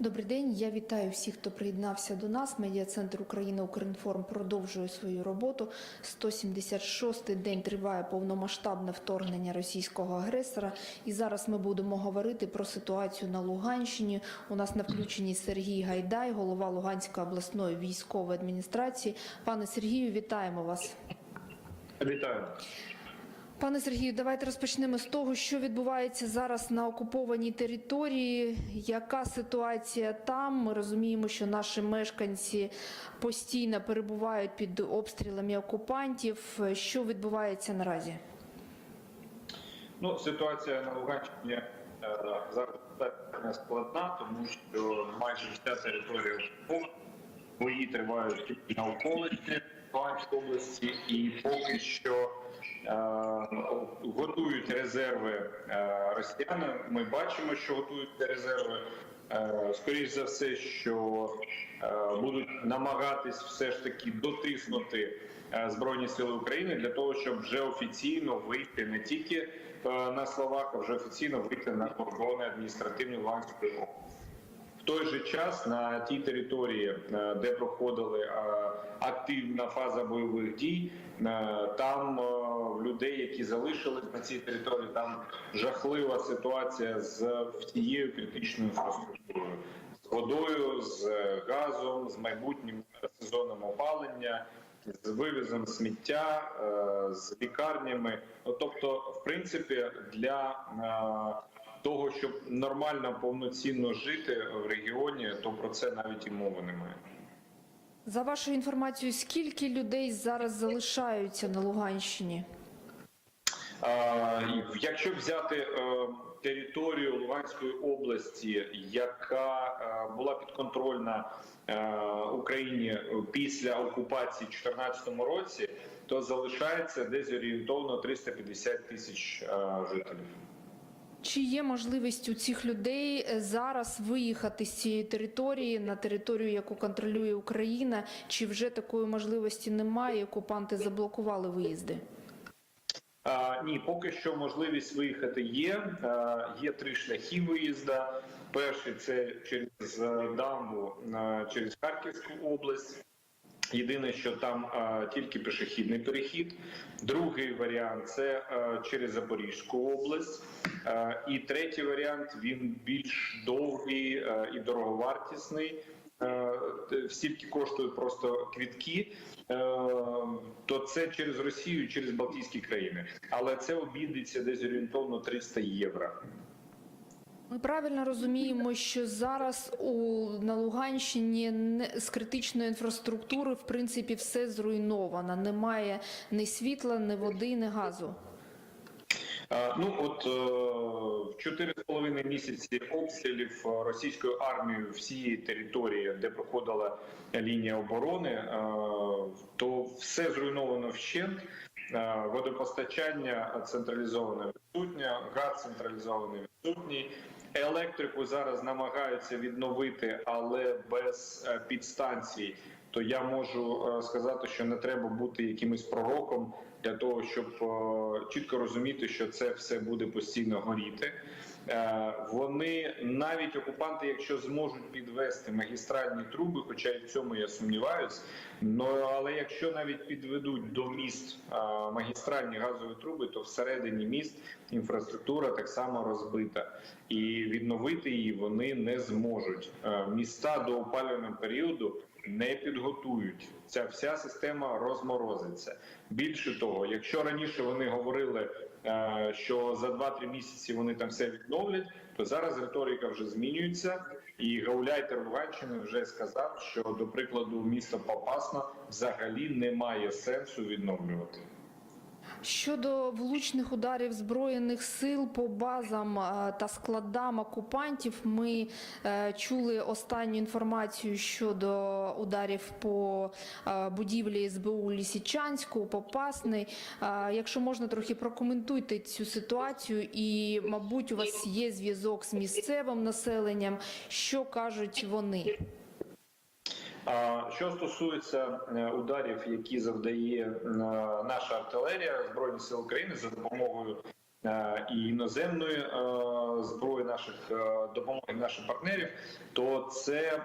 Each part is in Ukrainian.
Добрий день. Я вітаю всіх, хто приєднався до нас. Медіа-центр Україна Укрінформ продовжує свою роботу. 176-й день триває повномасштабне вторгнення російського агресора. І зараз ми будемо говорити про ситуацію на Луганщині. У нас на включенні Сергій Гайдай, голова Луганської обласної військової адміністрації. Пане Сергію, вітаємо вас. Вітаю. Пане Сергію, давайте розпочнемо з того, що відбувається зараз на окупованій території. Яка ситуація там? Ми розуміємо, що наші мешканці постійно перебувають під обстрілами окупантів. Що відбувається наразі? Ну, ситуація на Луганщині е, зараз достатньо складна, тому що майже вся територія окупована. Бої тривають тільки на околиці Луганської області, і поки що готують резерви е, росіяни. Ми бачимо, що готуються резерви. Е, Скоріше за все, що е, будуть намагатись все ж таки дотиснути е, Збройні Сили України для того, щоб вже офіційно вийти не тільки е, на словах, а вже офіційно вийти на кордони адміністративні. В той же час на тій території, е, де проходили е, активна фаза бойових дій, е, там людей, які залишились на цій території, там жахлива ситуація з всією критичною інфраструктурою, з водою, з газом, з майбутнім сезоном опалення. З вивізом сміття, з лікарнями, Ну, тобто, в принципі, для того, щоб нормально повноцінно жити в регіоні, то про це навіть і мови немає. За вашою інформацією, скільки людей зараз залишаються на Луганщині? Якщо взяти е, територію Луганської області, яка е, була підконтрольна е, Україні після окупації в 2014 році, то залишається десь орієнтовно 350 тисяч жителів. Чи є можливість у цих людей е, зараз виїхати з цієї території на територію, яку контролює Україна? Чи вже такої можливості немає? Окупанти заблокували виїзди? А, ні, поки що можливість виїхати є. А, є три шляхи виїзду. Перший це через дамбу через Харківську область. Єдине, що там е, тільки пішохідний перехід. Другий варіант це е, через Запорізьку область. Е, і третій варіант він більш довгий е, і дороговартісний. Стільки коштують просто квітки, то це через Росію, через Балтійські країни. Але це обійдеться десь орієнтовно 300 євро. Ми правильно розуміємо, що зараз у на Луганщині не, з критичної інфраструктури в принципі все зруйновано. Немає ні світла, ні води, ні газу. Ну от е, в чотири з половиною місяці обстрілів е, російською армією всієї території, де проходила лінія оборони, е, то все зруйновано вщент. Водопостачання централізоване відсутнє, газ централізований відсутній. Електрику зараз намагаються відновити, але без е, підстанцій. То я можу е, сказати, що не треба бути якимось пророком для того, щоб е, чітко розуміти, що це все буде постійно горіти. Е, Вони навіть окупанти, якщо зможуть підвести магістральні труби, хоча і в цьому я сумніваюсь, ну але якщо навіть підведуть до міст е, магістральні газові труби, то всередині міст інфраструктура так само розбита, і відновити її вони не зможуть. Міста до опалювального періоду не підготують. Ця вся система розморозиться. Більше того, якщо раніше вони говорили, е, що за 2-3 місяці вони там все відновлять, то зараз риторика вже змінюється. І гауляйтер Луганщини вже сказав, що до прикладу місто Попасна взагалі немає сенсу відновлювати. Щодо влучних ударів збройних сил по базам е, та складам окупантів, ми е, чули останню інформацію щодо ударів по е, будівлі СБУ Лісічанську, Попасний. Якщо можна, трохи прокоментуйте цю ситуацію, і, мабуть, у вас є зв'язок з місцевим населенням. Що кажуть вони? Що стосується е, ударів, які завдає е, наша артилерія Збройні Сили України за допомогою е, і іноземної зброї наших допомоги наших партнерів, то це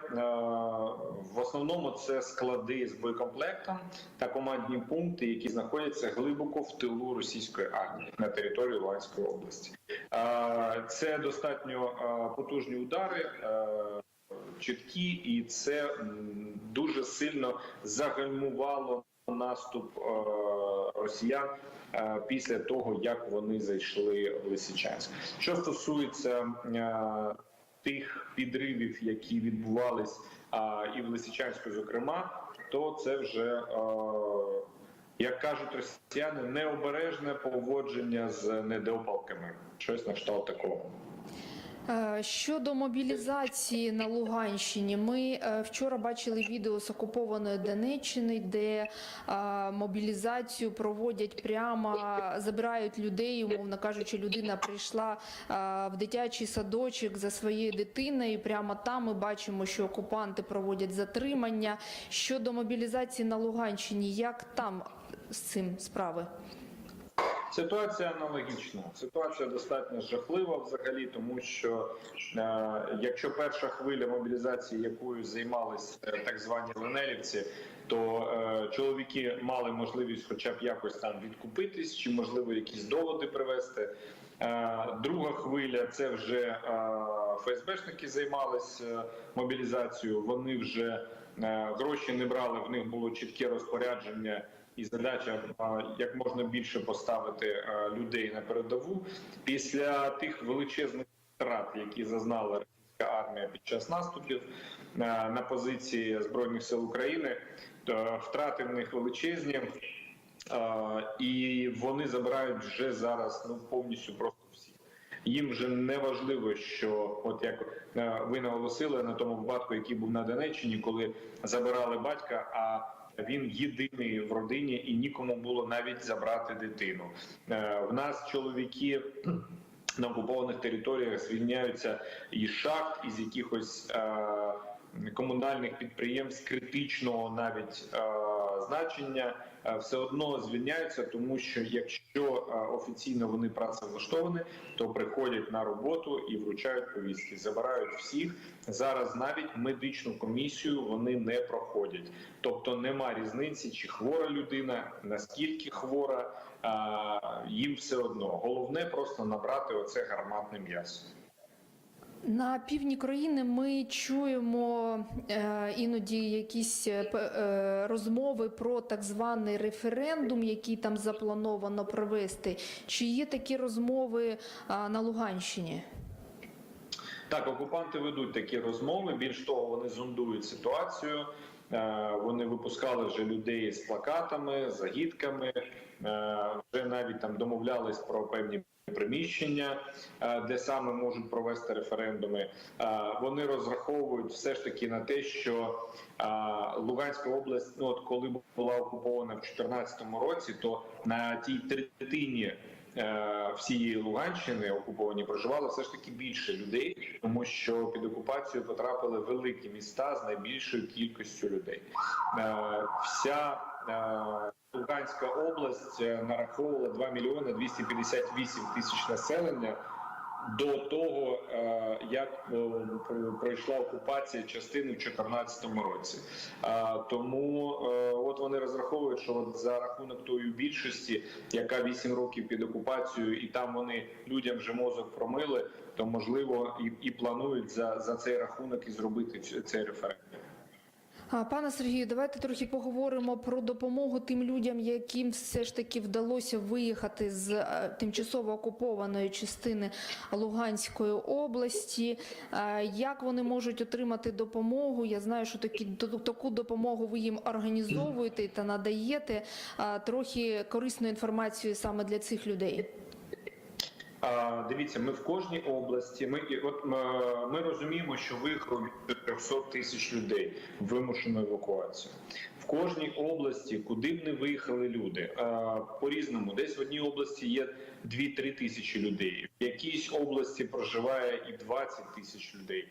в основному це склади з боєкомплектом та командні пункти, які знаходяться глибоко в тилу російської армії на території Луганської області. Це достатньо потужні удари. Чіткі, і це дуже сильно загальмувало наступ е, росіян е, після того, як вони зайшли в Лисичанськ. Що стосується е, тих підривів, які відбувались і в Лисичанську, зокрема, то це вже, як кажуть росіяни, необережне поводження з недоопалками. Щось на кшталт такого. Е, Щодо мобілізації на Луганщині, ми е, вчора бачили відео з окупованої Донеччини, де е, мобілізацію проводять прямо, забирають людей, умовно кажучи, людина прийшла в дитячий садочок за своєю дитиною. Прямо там ми бачимо, що окупанти проводять затримання. Щодо мобілізації на Луганщині, як там з цим справи? Ситуація аналогічна. Ситуація достатньо жахлива взагалі, тому що е, якщо перша хвиля мобілізації, якою займалися е, так звані ленелівці, то е, чоловіки мали можливість, хоча б якось там відкупитись, чи можливо якісь доводи привести. Е, друга хвиля це вже е, ФСБшники займалися мобілізацією. Вони вже е, гроші не брали. В них було чітке розпорядження і задача як можна більше поставити людей на передову після тих величезних втрат, які зазнала російська армія під час наступів на позиції збройних сил України, то втрати в них величезні. І вони забирають вже зараз ну повністю просто всі. Їм вже не важливо, що от як е, ви наголосили на тому випадку, який був на Донеччині, коли забирали батька. а він єдиний в родині і нікому було навіть забрати дитину. Е, В нас чоловіки на окупованих територіях звільняються із шахт, із якихось е, комунальних підприємств критичного навіть е, значення. Е, Все одно звільняються, тому що якщо е, офіційно вони працевлаштовані, то приходять на роботу і вручають повістки, забирають всіх. Зараз навіть медичну комісію вони не проходять. Тобто нема різниці, чи хвора людина, наскільки хвора, їм все одно. Головне просто набрати оце гарматне м'ясо. На півдні країни ми чуємо е, іноді якісь е, е, розмови про так званий референдум, який там заплановано провести. Чи є такі розмови на Луганщині? Так, окупанти ведуть такі розмови. Більш того, вони зондують ситуацію. Е, Вони випускали вже людей з плакатами, загідками. Е, Вже навіть там домовлялись про певні приміщення, е, де саме можуть провести референдуми. Вони розраховують все ж таки на те, що Луганська область, ну от коли була окупована в 2014 році, то на тій третині всієї Луганщини окуповані проживало все ж таки більше людей, тому що під окупацію потрапили великі міста з найбільшою кількістю людей. Е, Вся е, Луганська область е, нараховувала 2 мільйони 258 тисяч населення. До того е, як е, пройшла окупація частини в 2014 році, тому е, от вони розраховують, що от за рахунок тої більшості, яка 8 років під окупацією, і там вони людям вже мозок промили, то можливо і, і планують за, за цей рахунок і зробити цей референдум. Пане Сергію, давайте трохи поговоримо про допомогу тим людям, яким все ж таки вдалося виїхати з е, тимчасово окупованої частини Луганської області. Як вони можуть отримати допомогу? Я знаю, що такі таку допомогу ви їм організовуєте та надаєте трохи корисної інформації саме для цих людей. Дивіться, ми в кожній області. Ми і от е, ми розуміємо, що від 300 тисяч людей вимушено евакуацію. В кожній області, куди б не виїхали люди, е, по-різному. Десь в одній області є 2-3 тисячі людей, в якійсь області проживає і 20 тисяч людей.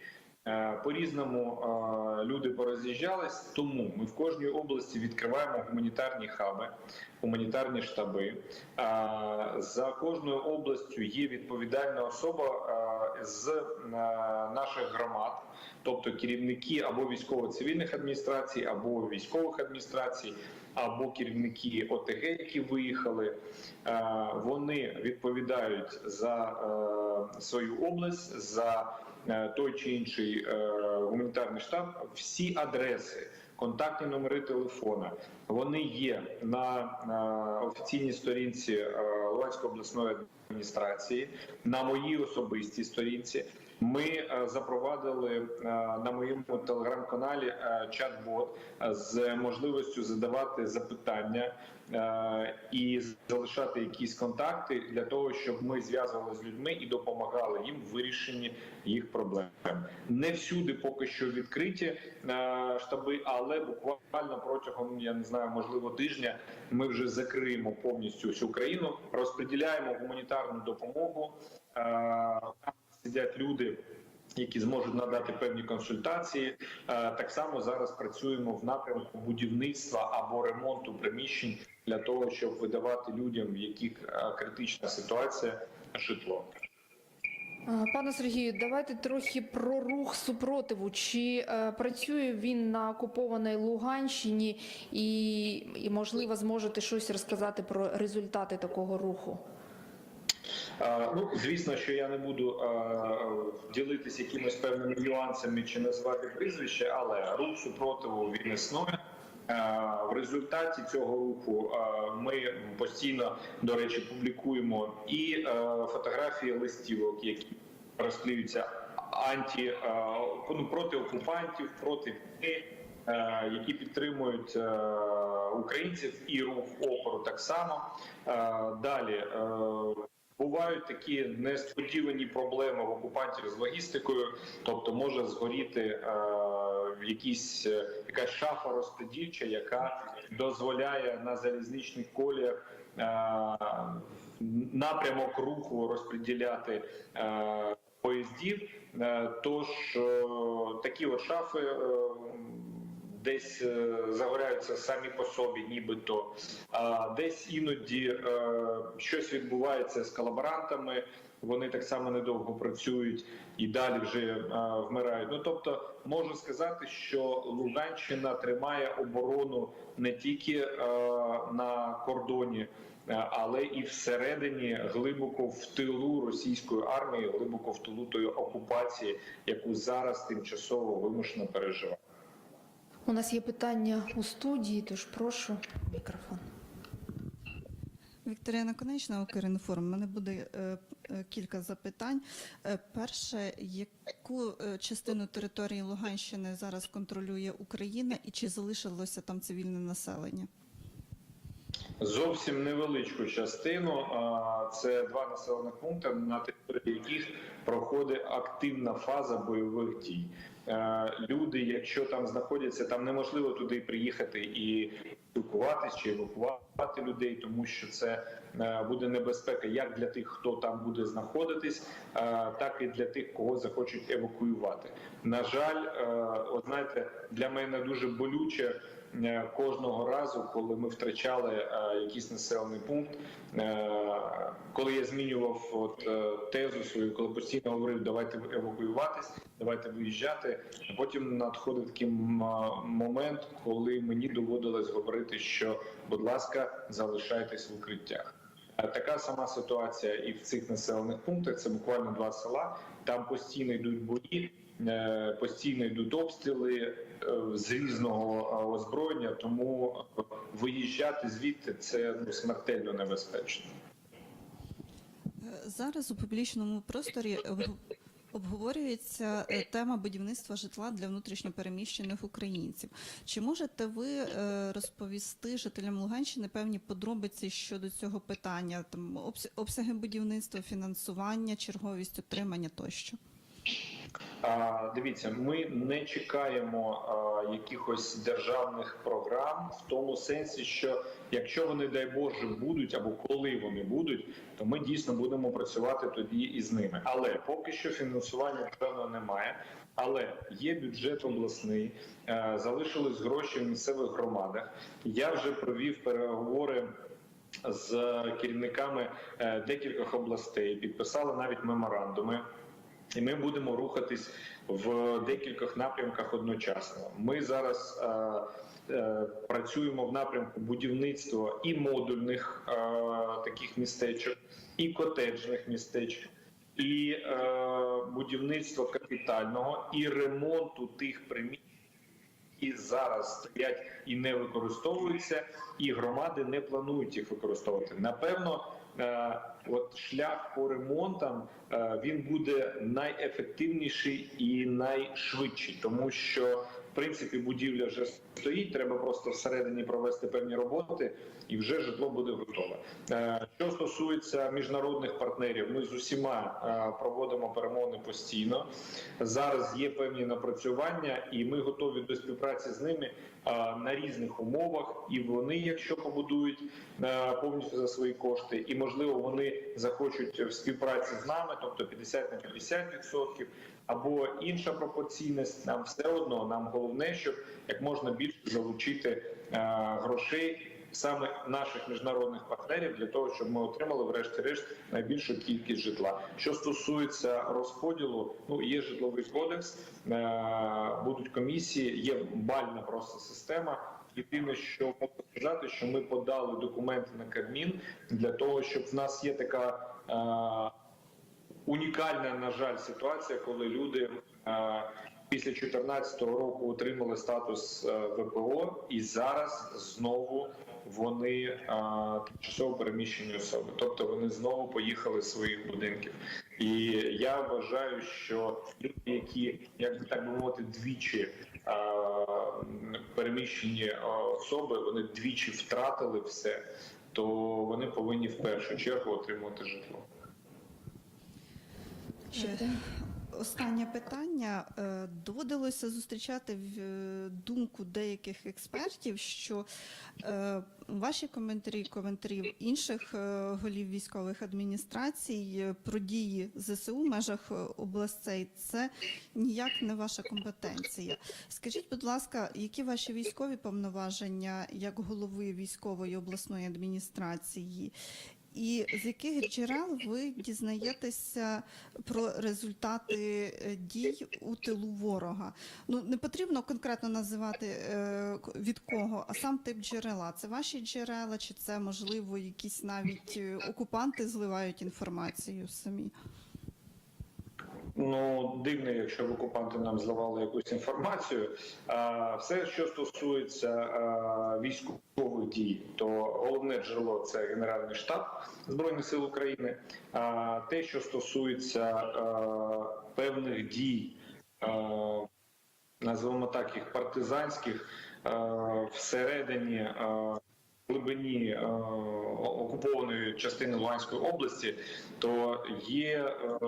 Е, По-різному е, люди пороз'їжджались, тому ми в кожній області відкриваємо гуманітарні хаби, гуманітарні штаби. Е, За кожною областю є відповідальна особа з наших громад, тобто керівники або військово-цивільних адміністрацій, або військових адміністрацій, або керівники ОТГ, які виїхали. Вони відповідають за свою область, за той чи інший е, гуманітарний штаб. Всі адреси, контактні номери телефона, вони є на е, офіційній сторінці е, Луганської обласної адміністрації, на моїй особистій сторінці. Ми е, запровадили е, на моєму телеграм-каналі е, чат-бот з можливістю задавати запитання і залишати якісь контакти для того, щоб ми зв'язували з людьми і допомагали їм в вирішенні їх проблем. Не всюди поки що відкриті штаби, але буквально протягом я не знаю, можливо, тижня ми вже закриємо повністю всю країну, розподіляємо гуманітарну допомогу. Сидять люди. Які зможуть надати певні консультації, Е, так само зараз працюємо в напрямку будівництва або ремонту приміщень для того, щоб видавати людям, в яких е, критична ситуація, житло. Пане Сергію, давайте трохи про рух супротиву. Чи е, працює він на окупованій Луганщині, і, і можливо зможете щось розказати про результати такого руху? Ну, звісно, що я не буду ділитися якимись певними нюансами чи називати прізвище, але рух супротиву він існує. В результаті цього руху ми постійно, до речі, публікуємо і фотографії листівок, які розклеються анті ну, проти окупантів, проти війни, які підтримують українців і рух опору так само. Далі бувають такі несподівані проблеми в окупантів з логістикою, тобто може згоріти е, якісь е, якась шафа розподільча, яка дозволяє на залізничних коліях е, напрямок руху розподіляти е, поїздів. Е, Тож е, такі от шафи е, десь е, загоряються самі по собі, нібито десь іноді е, щось відбувається з колаборантами. Вони так само недовго працюють і далі вже е, вмирають. Ну тобто, можу сказати, що Луганщина тримає оборону не тільки на кордоні. Але і всередині глибоко в тилу російської армії, глибоко в тилу тої окупації, яку зараз тимчасово вимушено переживає. У нас є питання у студії, тож прошу мікрофон. Вікторія Конечна, Укрінформ. У мене буде е, е, кілька запитань. Е, перше, яку частину території Луганщини зараз контролює Україна і чи залишилося там цивільне населення? Зовсім невеличку частину. Це два населених пункти, на території яких проходить активна фаза бойових дій. Е, Люди, якщо там знаходяться, там неможливо туди приїхати і спілкуватись чи евакувати людей, тому що це е, буде небезпека як для тих, хто там буде знаходитись, е, так і для тих, кого захочуть евакуювати. На жаль, от знаєте, для мене дуже болюче кожного разу, коли ми втрачали е, якийсь населений пункт. Е, коли я змінював от е, тезу свою, коли постійно говорив, давайте евакуюватись, давайте виїжджати. Потім надходив такий момент, коли мені доводилось говорити, що, будь ласка, залишайтесь в укриттях. Е, Така сама ситуація і в цих населених пунктах. Це буквально два села. Там постійно йдуть бої, е, постійно йдуть обстріли е, з різного е, озброєння. Тому е, виїжджати звідти це ну, смертельно небезпечно. Е, Зараз у публічному просторі обг- обговорюється е, тема будівництва житла для внутрішньопереміщених українців. Чи можете ви е, розповісти жителям Луганщини певні подробиці щодо цього питання, там обс- обсяги будівництва, фінансування, черговість отримання тощо? А, Дивіться, ми не чекаємо а, якихось державних програм в тому сенсі, що якщо вони, дай Боже, будуть або коли вони будуть, то ми дійсно будемо працювати тоді із ними. Але поки що фінансування певно немає. Але є бюджет обласний, е, залишились гроші в місцевих громадах. Я вже провів переговори з керівниками е, декількох областей, підписали навіть меморандуми. І ми будемо рухатись в декількох напрямках одночасно. Ми зараз е, е, працюємо в напрямку будівництва і модульних е, таких містечок, і котеджних містечок, і е, будівництва капітального, і ремонту тих приміщень. І зараз стоять і не використовуються, і громади не планують їх використовувати. Напевно, от шлях по ремонтам е, він буде найефективніший і найшвидший, тому що в принципі будівля вже стоїть. Треба просто всередині провести певні роботи, і вже житло буде готове. Що стосується міжнародних партнерів, ми з усіма е, проводимо перемовини постійно. Зараз є певні напрацювання, і ми готові до співпраці з ними е, на різних умовах. І вони, якщо побудують е, повністю за свої кошти, і можливо вони захочуть в співпраці з нами, тобто 50 на 50%, або інша пропорційність. Нам все одно нам головне, щоб як можна більше залучити грошей. Саме наших міжнародних партнерів для того, щоб ми отримали врешті-решт найбільшу кількість житла. Що стосується розподілу, ну є житловий кодекс, е, будуть комісії, є бальна просто система. Єдине, що можу сказати, що ми подали документи на Кабмін для того, щоб в нас є така е, унікальна, на жаль, ситуація, коли люди е, після 2014 року отримали статус е, ВПО, і зараз знову вони тимчасово переміщені особи, тобто вони знову поїхали з своїх будинків. І я вважаю, що люди, які як би так би мовити, двічі е, переміщені особи, вони двічі втратили все, то вони повинні в першу чергу отримувати житло. Е, Останнє питання. Е, Доводилося зустрічати в е, думку деяких експертів, що е, ваші коментарі, коментарі інших голів військових адміністрацій про дії ЗСУ в межах областей це ніяк не ваша компетенція. Скажіть, будь ласка, які ваші військові повноваження як голови військової обласної адміністрації? І з яких джерел ви дізнаєтеся про результати е, дій у тилу ворога? Ну не потрібно конкретно називати е, від кого, а сам тип джерела. Це ваші джерела, чи це можливо якісь навіть е, окупанти зливають інформацію самі? Ну дивно, якщо б окупанти нам зливали якусь інформацію. А, Все, що стосується військових дій, то головне джерело це Генеральний штаб збройних сил України. А те, що стосується певних дій, називаємо так їх партизанських, всередині. Глибині е, окупованої частини Луганської області, то є е,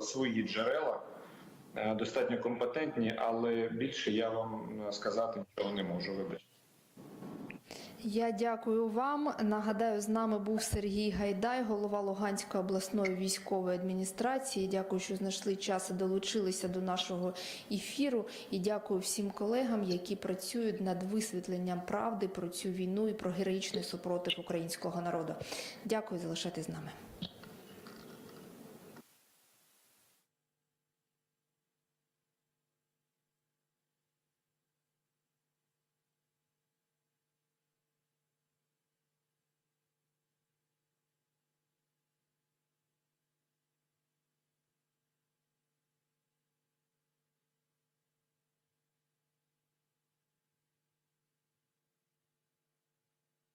свої джерела, е, достатньо компетентні, але більше я вам сказати нічого не можу. Вибачте. Я дякую вам. Нагадаю, з нами був Сергій Гайдай, голова Луганської обласної військової адміністрації. Дякую, що знайшли час і долучилися до нашого ефіру. І дякую всім колегам, які працюють над висвітленням правди про цю війну і про героїчний супротив українського народу. Дякую, залишайтесь з нами.